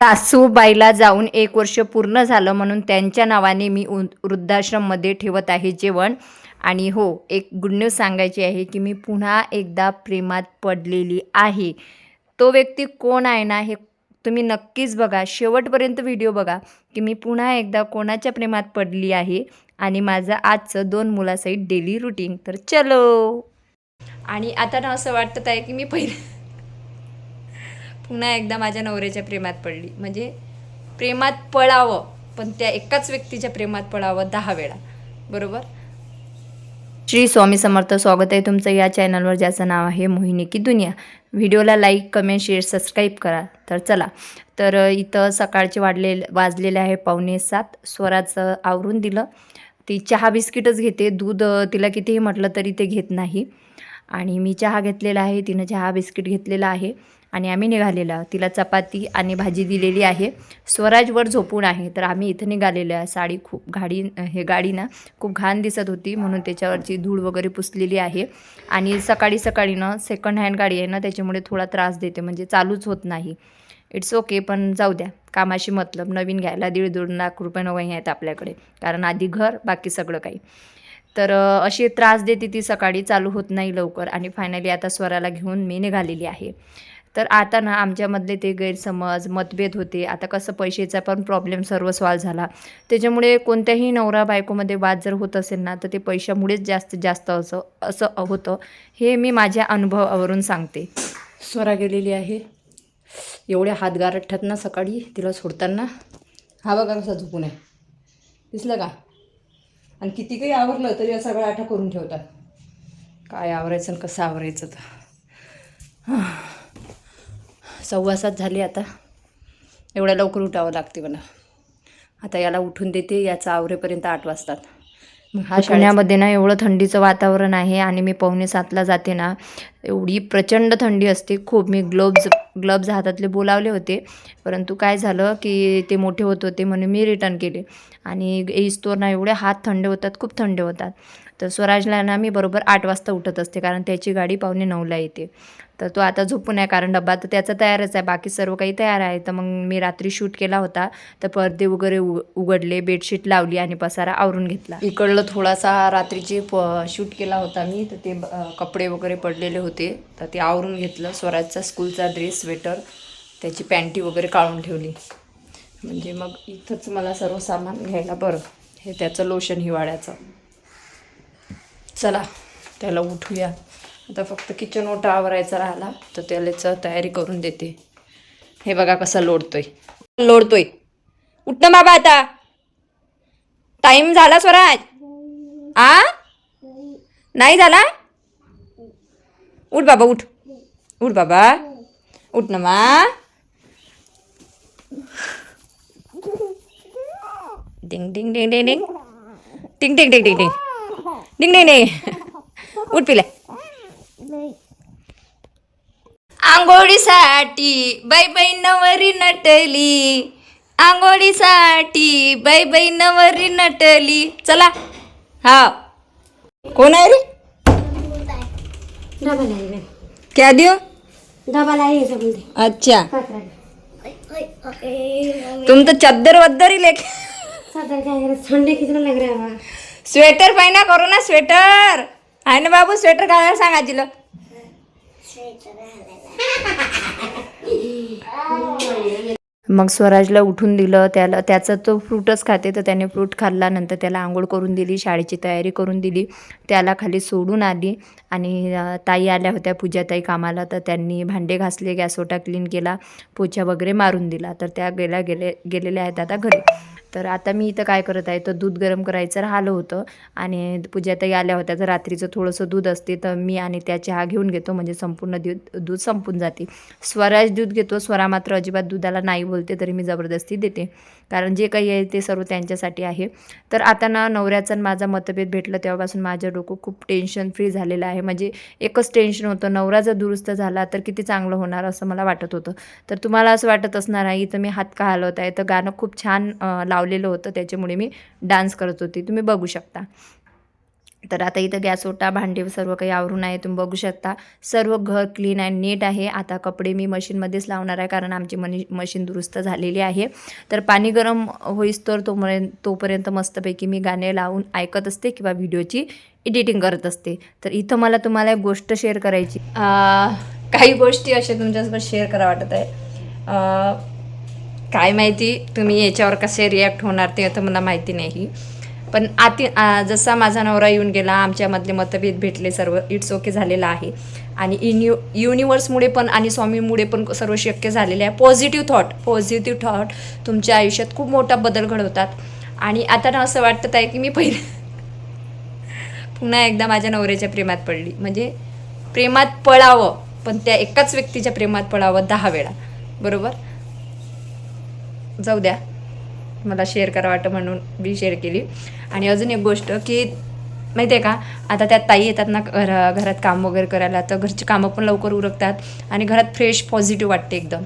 सासूबाईला जाऊन एक वर्ष पूर्ण झालं म्हणून त्यांच्या नावाने मी वृद्धाश्रममध्ये ठेवत आहे जेवण. आणि हो एक गुड न्यूज सांगायची आहे की मी पुन्हा एकदा प्रेमात पडलेली आहे. तो व्यक्ती कोण आहे ना हे तुम्ही नक्कीच बघा. शेवटपर्यंत व्हिडिओ बघा की मी पुन्हा एकदा कोणाच्या प्रेमात पडली आहे आणि माझं आजचं दोन मुलासहित डेली रुटीन तर चलो. आणि आता ना असं वाटत आहे की मी पहिले पुन्हा एकदा माझ्या नवऱ्याच्या प्रेमात पडली. म्हणजे प्रेमात पळावं पण त्या एकाच व्यक्तीच्या प्रेमात पळावं दहा वेळा. बरोबर? श्री स्वामी समर्थ स्वागत आहे तुमचं या चॅनलवर ज्याचं नाव आहे मोहिनी की दुनिया. व्हिडिओला लाईक कमेंट शेअर सबस्क्राईब करा. तर चला. तर इथं सकाळचे वाढले वाजलेले आहे पावणे सात. स्वराचं आवरून दिलं. ती चहा बिस्किटच घेते. दूध तिला कितीही म्हटलं तरी ते घेत नाही. आणि मी चहा घेतलेला आहे. तिनं चहा बिस्किट घेतलेला आहे. आणि आम्ही निघालेलो. आहोत. तिला चपाती आणि भाजी दिलेली आहे. स्वराजवर झोपून आहे. तर आम्ही इथं निघालेलो आहे साडी खूप गाडी हे गाडी ना खूप घाण दिसत होती. म्हणून त्याच्यावरची धूळ वगैरे पुसलेली आहे. आणि सकाळी सकाळी ना सेकंड हँड गाडी आहे ना त्याच्यामुळे थोडा त्रास देते. म्हणजे चालूच होत नाही. इट्स ओके पण जाऊ द्या. कामाशी मतलब. नवीन घ्यायला दीड दोन लाख रुपये नवही आहेत आपल्याकडे. कारण आधी घर बाकी सगळं काही. तर अशी त्रास देते ती सकाळी. चालू होत नाही लवकर. आणि फायनली आता स्वराला घेऊन मी निघालेली आहे. तर आता ना आमच्यामधले ते गैरसमज मतभेद होते. आता कसं पैशाचा पण प्रॉब्लेम सर्व सॉल्व झाला. त्याच्यामुळे कोणत्याही नवरा बायकोमध्ये वाद जर होत असेल ना तर ते पैशामुळेच जास्तीत जास्त असं असं होतं. हे मी माझ्या अनुभवावरून सांगते. स्वरा गेलेली आहे. एवढे हात गारठ्यात ना सकाळी तिला सोडताना. हा बघा कसा झोपून आहे. दिसलं का? आणि किती काही आवरलं तरी असा आठा करून ठेवतात. काय आवरायचं आणि कसं आवरायचं तर. सव्वा सात झाली आता. एवढ्या लवकर उठावं लागते मला आता याला उठून देते याचा आवरेपर्यंत आठ वाजतात. हा पुण्यामध्ये ना एवढं थंडीचं वातावरण आहे आणि मी पावणे सातला जाते ना एवढी प्रचंड थंडी असते. खूप मी ग्लोब्ज ग्लब्ज हातातले बोलावले होते. परंतु काय झालं की ते मोठे होत होते म्हणून मी रिटर्न केले. आणि येईस्तोर ना एवढे हात थंड होतात खूप थंड होतात. तर स्वराजला ना मी बरोबर आठ वाजता उठत असते कारण त्याची गाडी पावणे नऊला येते. तर तो आता झोपून आहे कारण डब्बा तर त्याचा तयारच आहे बाकी सर्व काही तयार आहे. तर मग मी रात्री शूट केला होता तर पडदे वगैरे उघडले बेडशीट लावली आणि पसारा आवरून घेतला. इकडलं थोडासा रात्रीची प शूट केला होता मी तर ते कपडे वगैरे पडलेले होते तर ते आवरून घेतलं. स्वराजचा स्कूलचा ड्रेस स्वेटर त्याची पॅन्टी वगैरे काढून ठेवली. म्हणजे मग इथंच मला सर्व सामान घ्यायला बरं. हे त्याचं लोशन हिवाळ्याचं. चला त्याला उठूया. आता फक्त किचन ओटा आवरायचा राहिला तर त्यालाच तयारी करून देते. हे बघा कसा लोडतोय लोडतोय उठ ना बाबा आता. टाइम झाला स्वराज. आ? नाही झाला? उठ बाबा उठ. उठ बाबा. उठ ना मा. डिंग डिंग डिंग डिंग डिंग टिंग टिंग डिंग डिंग डिंग डिंग डिंग डिंग उठ पिले. आंघोळीसाठी बाई बाई नवरी नटली. आंघोळीसाठी बाई बाई नवरी नटली. चला. हा. कोण आहे रे? डबल आहे मॅम क्या देऊ डबल आहे याच्यामध्ये अच्छा तुम तो चद्दर वद्दर ही कितना लग रहा है स्वेटर पहिना करू ना स्वेटर. आहे ना बाबू स्वेटर घालायला सांग आजीला. मग स्वराजला उठून दिलं त्याला त्याचा तो फ्रूटच खाते तर त्याने फ्रूट खाल्ला नंतर त्याला आंघोळ करून दिली शाळेची तयारी करून दिली. त्याला खाली सोडून आली आणि ताई आल्या होत्या पूजाताई कामाला तर त्यांनी भांडे घासले गॅसोटा क्लीन केला पोछा वगैरे मारून दिला. तर त्या गेल्या गेले गेलेल्या आहेत आता घरी. तर आता मी इथं काय करत आहे तर दूध गरम करायचं राहिलं होतं आणि पूजाताई आल्या होत्या. तर रात्रीचं थोडंसं दूध असते तर मी आणि त्या चहा घेऊन घेतो. म्हणजे संपूर्ण दूध दूध संपून जाते. स्वराज दूध घेतो. स्वरा मात्र अजिबात दुधाला नाही बोलते तरी मी जबरदस्ती देते. कारण जे काही आहे ते सर्व त्यांच्यासाठी आहे. तर आता ना नवऱ्याचं आणि माझा मतभेद भेटलं तेव्हापासून माझं डोकं खूप टेन्शन फ्री झालेलं आहे. म्हणजे एकच टेन्शन होतं. नवरा जर दुरुस्त झाला तर किती चांगलं होणार असं मला वाटत होतं. तर तुम्हाला असं वाटत असणार आहे इथं मी हात का हलवत आहे तर गाणं खूप छान अं, लावलेलं होतं त्याच्यामुळे मी डान्स करत होती. तुम्ही बघू शकता. तर आता इथं गॅस ओटा भांडे सर्व काही आवरून आहे तुम्ही बघू शकता. सर्व घर क्लीन आहे नीट आहे. आता कपडे मी मशीनमध्येच लावणार आहे कारण आमची मनी मशीन दुरुस्त झालेली आहे. तर पाणी गरम होईस तर तोपर्यंत तोपर्यंत मस्तपैकी मी गाणे लावून ऐकत असते किंवा व्हिडिओची एडिटिंग करत असते. तर इथं मला तुम्हाला एक गोष्ट शेअर करायची. काही गोष्टी अशा तुमच्यासोबत शेअर करा वाटत आहे. काय माहिती तुम्ही याच्यावर कसे रिॲक्ट होणार ते तर मला माहिती नाही. पण आती जसा माझा नवरा येऊन गेला आमच्यामधले मतभेद भेटले सर्व इट्स ओके झालेलं आहे. आणि इन्यू युनिवर्समुळे पण आणि स्वामीमुळे पण सर्व शक्य झालेले आहे. पॉझिटिव्ह थॉट पॉझिटिव्ह थॉट तुमच्या आयुष्यात खूप मोठा बदल घडवतात. आणि आता ना असं वाटत आहे की मी पहिले पुन्हा एकदा माझ्या नवऱ्याच्या प्रेमात पडली. म्हणजे प्रेमात पळावं पण त्या एकाच व्यक्तीच्या प्रेमात पळावं दहा वेळा. बरोबर? जाऊ द्या. मला शेअर करा वाटतं म्हणून मी शेअर केली. आणि अजून एक गोष्ट की माहिती आहे का? आता त्यात ताई येतात ना घर घरात काम वगैरे करायला तर घरची कामं पण लवकर उरकतात आणि घरात फ्रेश पॉझिटिव्ह वाटते एकदम.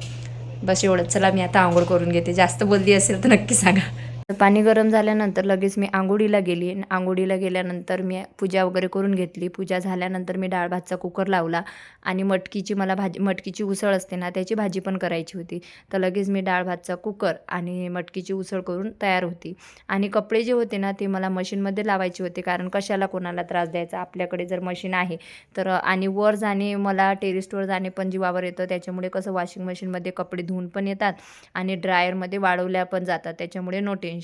बस एवढंच. चला मी आता आंघोळ करून घेते. जास्त बोलली असेल तर नक्की सांगा. पाणी गरम झाल्यानंतर लगेच मी आंघोळीला गेली. आंघोळीला गेल्यानंतर मी पूजा वगैरे करून घेतली. पूजा झाल्यानंतर मी डाळ भातचा कुकर लावला आणि मटकीची मला भाजी मटकीची उसळ असते ना त्याची भाजी पण करायची होती. तर लगेच मी डाळ भातचा कुकर आणि मटकीची उसळ करून तयार होती. आणि कपडे जे होते ना ते मला मशीनमध्ये लावायचे होते कारण कशाला कोणाला त्रास द्यायचा? आपल्याकडे जर मशीन आहे तर आणि वर जाणे मला टेरिस्टवर जाणे पण जीवावर येतं. त्याच्यामुळे कसं वॉशिंग मशीनमध्ये कपडे धुवून पण येतात आणि ड्रायरमध्ये वाळवल्या पण जातात. त्याच्यामुळे नो टेन्शन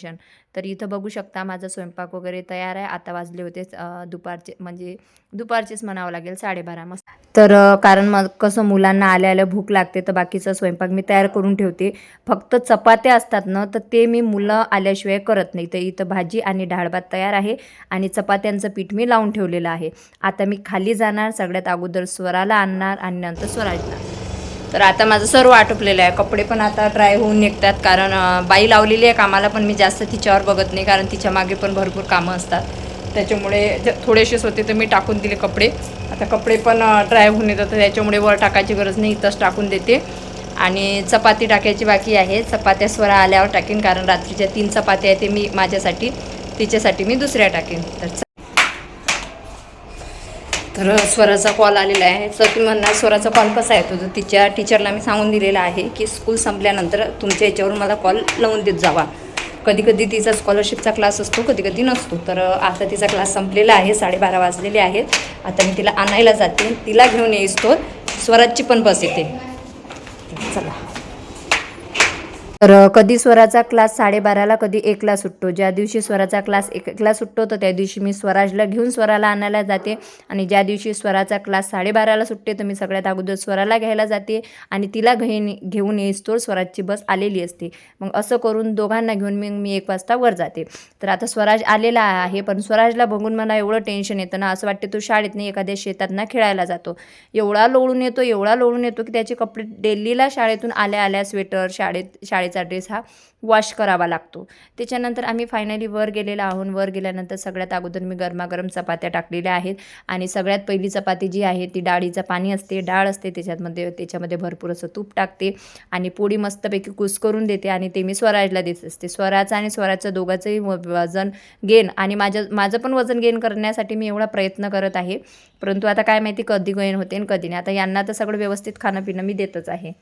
तर इथं बघू शकता माझा स्वयंपाक वगैरे तयार आहे. आता वाजले होते दुपारचे म्हणजे दुपारचेच म्हणावं लागेल साडेबारा मस्त. तर कारण मग कसं मुलांना आल्या आल्या भूक लागते तर बाकीचा स्वयंपाक मी तयार करून ठेवते. फक्त चपात्या असतात ना तर ते मी मुलं आल्याशिवाय करत नाही. तर इथं भाजी आणि डाळ भात तयार आहे आणि चपात्यांचं पीठ मी लावून ठेवलेलं आहे. आता मी खाली जाणार सगळ्यात अगोदर स्वराला आणणार आणि नंतर स्वराजला तर आता माझं सर्व आटोपलेलं आहे. कपडे पण आता ड्राय होऊन निघतात. कारण बाई लावलेली आहे कामाला पण मी जास्त तिच्यावर बघत नाही. कारण तिच्यामागे पण भरपूर कामं असतात. त्याच्यामुळे ज- थोडेसेच होते तर मी टाकून दिले कपडे. आता कपडे पण ड्राय होऊन येतात. त्याच्यामुळे वर टाकायची गरज नाही. इथंच टाकून देते. आणि चपाती टाकायची बाकी आहे. चपात्या स्वरा आल्यावर टाकेन. कारण रात्रीच्या तीन चपात्या आहेत ते मी माझ्यासाठी तिच्यासाठी मी दुसऱ्या टाकेन. तर तर स्वराचा कॉल आलेला आहे. तर तुम्ही म्हणणार स्वराचा कॉल कसा येतो? तर तिच्या टीचरला मी सांगून दिलेला आहे की स्कूल संपल्यानंतर तुमच्या याच्यावरून मला कॉल लावून देत जावा. कधी कधी तिचा स्कॉलरशिपचा क्लास असतो कधी कधी नसतो. तर आता तिचा क्लास संपलेला आहे साडेबारा वाजलेले आहेत. आता मी तिला आणायला जाते तिला घेऊन येईस तो. स्वराजची पण बस येते. चला. तर कधी स्वराचा क्लास साडेबाराला कधी एकला सुटतो. ज्या दिवशी स्वराचा क्लास एकला सुटतो तर त्या दिवशी मी स्वराजला घेऊन स्वराला आणायला जाते. आणि ज्या दिवशी स्वराचा क्लास साडेबाराला सुटते तर मी सगळ्यात अगोदर स्वराला घ्यायला जाते आणि तिला घेऊन घेऊन येईस्तोवर स्वराजची बस आलेली असते. मग असं करून दोघांना घेऊन मी मी एक वाजता वर जाते. तर आता स्वराज आलेला आहे पण स्वराजला बघून मला एवढं टेन्शन येतं ना. असं वाटते तो शाळेत नाही एखाद्या शेतात ना खेळायला जातो. एवढा लोळून येतो एवढा लोळून येतो की त्याचे कपडे डेलीला शाळेतून आल्या आल्या स्वेटर शाळेत शाळेचा ड्रेस हा वॉश करावा लागतो. त्याच्यानंतर आम्ही फायनली वर गेलेलो आहोत. वर गेल्यानंतर सगळ्यात अगोदर मी गरमागरम चपात्या टाकलेल्या आहेत आणि सगळ्यात पहिली चपाती जी आहे ती डाळीचं पाणी असते. डाळ असते त्याच्यामध्ये त्याच्यामध्ये भरपूर असं तूप टाकते आणि पोळी मस्तपैकी कुस करून देते आणि ते मी स्वराजला देत असते. स्वराचं आणि स्वराचं दोघांचंही व- वजन गेन आणि माझ्या माझं पण वजन गेन करण्यासाठी मी एवढा प्रयत्न करत आहे. परंतु आता काय माहिती कधी गेन होते आणि कधी नाही. आता यांना तर सगळं व्यवस्थित खाणं पिणं मी देतच आहे.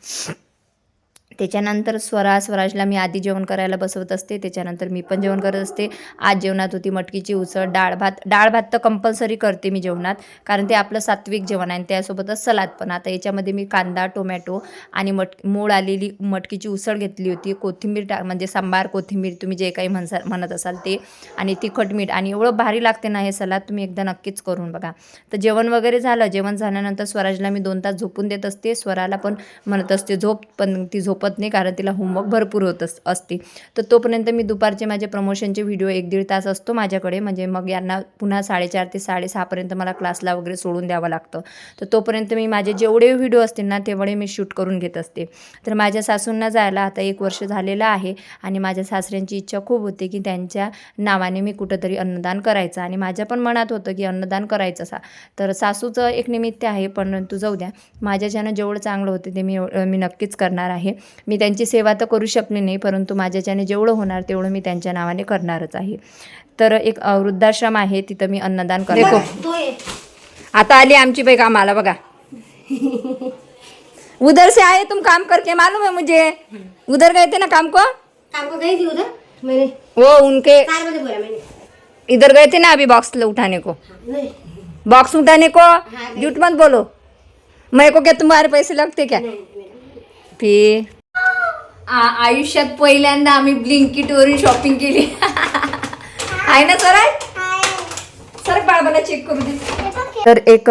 त्याच्यानंतर स्वरा स्वराजला मी आधी जेवण करायला बसवत असते. त्याच्यानंतर मी पण जेवण करत असते. आज जेवणात होती मटकीची उसळ डाळ भात. डाळ भात तर कंपल्सरी करते मी जेवणात कारण ते आपलं सात्विक जेवण आहे आणि त्यासोबतच सलाद पण. आता याच्यामध्ये मी कांदा टोमॅटो आणि मट मूळ आलेली मटकीची उसळ घेतली होती. कोथिंबीर टा म्हणजे सांबार कोथिंबीर तुम्ही जे काही म्हणसा म्हणत असाल ते आणि तिखट मीठ. आणि एवढं भारी लागते ना हे सलाद तुम्ही एकदा नक्कीच करून बघा. तर जेवण वगैरे झालं. जेवण झाल्यानंतर स्वराजला मी दोन तास झोपून देत असते. स्वराला पण म्हणत असते झोप पण ती झोप झोपत नाही कारण तिला होमवर्क भरपूर होत अस असते. तर तोपर्यंत मी दुपारचे माझे प्रमोशनचे व्हिडिओ एक दीड तास असतो माझ्याकडे. म्हणजे मग यांना पुन्हा साडेचार ते साडेसहापर्यंत मला क्लासला वगैरे सोडून द्यावं लागतं. तर तोपर्यंत मी माझे जेवढे व्हिडिओ असतील ना तेवढे मी शूट करून घेत असते. तर माझ्या सासूंना जायला आता एक वर्ष झालेलं आहे आणि माझ्या सासऱ्यांची इच्छा खूप होती की त्यांच्या नावाने मी कुठंतरी अन्नदान करायचं आणि माझ्या पण मनात होतं की अन्नदान करायचं सा तर सासूचं एक निमित्त आहे परंतु जाऊ द्या. माझ्याच्यानं जेवढं चांगलं होतं ते मी मी नक्कीच करणार आहे. मी त्यांची सेवा तर करू शकले नाही परंतु माझ्याच्याने जेवढं होणार तेवढं मी त्यांच्या नावाने करणारच आहे. तर एक वृद्धाश्रम आहे तिथं मी अन्नदान करतो. आता आली आमची बाई कामाला बघा. उधर से आए तुम काम करके मालूम है मुझे? उधर गए थे ना काम को? काम को गई थी उधर मैंने। वो उनके बोला मैंने। इधर गए थे ना अभी बॉक्स उठाने को? बॉक्स उठाने को? झूठ मत बोलो। मेरे को क्या तुम्हारे पैसे लगते क्या? नहीं मेरा फी आ- आयुष्यात पहिल्यांदा आम्ही ब्लिंकिटवरून शॉपिंग केली. आहे ना सर? सर बाळाला चेक करू दे. तर एक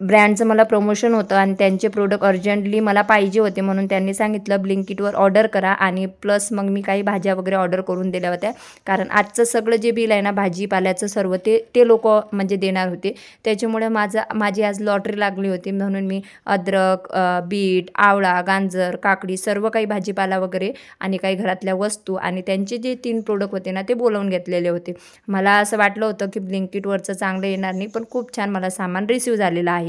ब्रँडचं मला प्रमोशन होतं आणि त्यांचे प्रोडक्ट अर्जंटली मला पाहिजे होते म्हणून त्यांनी सांगितलं ब्लिंकिटवर ऑर्डर करा आणि प्लस मग मी काही भाज्या वगैरे ऑर्डर करून दिल्या होत्या. कारण आजचं सगळं जे बिल आहे ना भाजीपाल्याचं सर्व ते ते लोक म्हणजे देणार होते. त्याच्यामुळे माझा माझी आज लॉटरी लागली होती म्हणून मी अद्रक बीट आवळा गांजर काकडी सर्व काही भाजीपाला वगैरे आणि काही घरातल्या वस्तू आणि त्यांचे जे तीन प्रोडक्ट होते ना ते बोलावून घेतलेले होते. मला असं वाटलं होतं की ब्लिंकिटवरचं चांगलं येणार नाही पण खूप छान मला सामान रिसीव झालेलं आहे.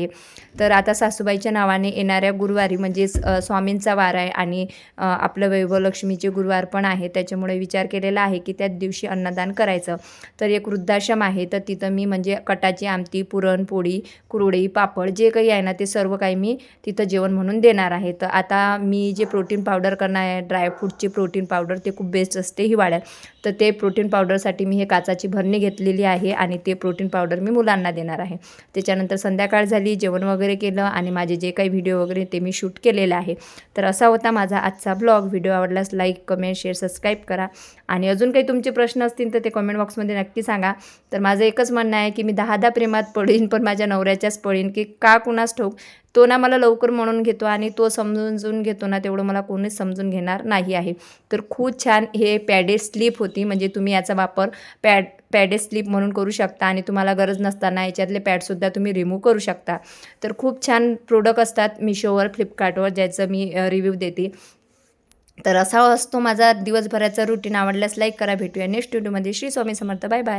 तर आता सासूबाईच्या नावाने येणाऱ्या गुरुवारी म्हणजेच स्वामींचा वार आहे आणि आपलं वैभवलक्ष्मीचे गुरुवार पण आहे. त्याच्यामुळे विचार केलेला आहे की त्याच दिवशी अन्नदान करायचं. तर एक वृद्धाश्रम आहे. तर तिथं मी म्हणजे कटाची आमटी पुरणपोळी कुरडई पापड जे काही आहे ना ते सर्व काही मी तिथं जेवण म्हणून देणार आहे. तर आता मी जे प्रोटीन पावडर करणार आहे ड्रायफ्रूटची प्रोटीन पावडर ते खूप बेस्ट असते हिवाळ्यात. तर ते प्रोटीन पावडरसाठी मी हे काचाची भरणी घेतलेली आहे आणि ते प्रोटीन पावडर मी मुलांना देणार आहे. त्याच्यानंतर संध्याकाळ झाली जेवण वगैरे केलं आणि माझे जे काही व्हिडिओ वगैरे ते मी शूट केलेलं आहे. तर असा होता माझा आजचा ब्लॉग. व्हिडिओ आवडल्यास लाईक कमेंट शेअर सबस्क्राईब करा. आणि अजून काही तुमचे प्रश्न असतील तर ते कमेंट बॉक्समध्ये नक्की सांगा. तर माझं एकच म्हणणं आहे की मी दहा दहा प्रेमात पळीन पण माझ्या नवऱ्याच्याच पडेन की का कुणास ठोक तो ना मला लवकर म्हणून घेतो आणि तो समजून घेतो ना तेवढं मला कोणीच समजून घेणार नाही आहे. तर खूप छान हे पॅडे स्लीप होती म्हणजे तुम्ही याचा वापर पॅड पॅडे स्लीप म्हणून करू शकता आणि तुम्हाला गरज नसताना याच्यातले पॅडसुद्धा तुम्ही रिमूव्ह करू शकता. तर खूप छान प्रोडक्ट असतात मिशोवर फ्लिपकार्टवर ज्याचं मी रिव्ह्यू देते. तर असा असतो माझा दिवसभराचा रुटीन आवडल्यास लाईक करा. भेटूया नेक्स्ट व्हिडिओमध्ये श्री स्वामी समर्थ. Bye bye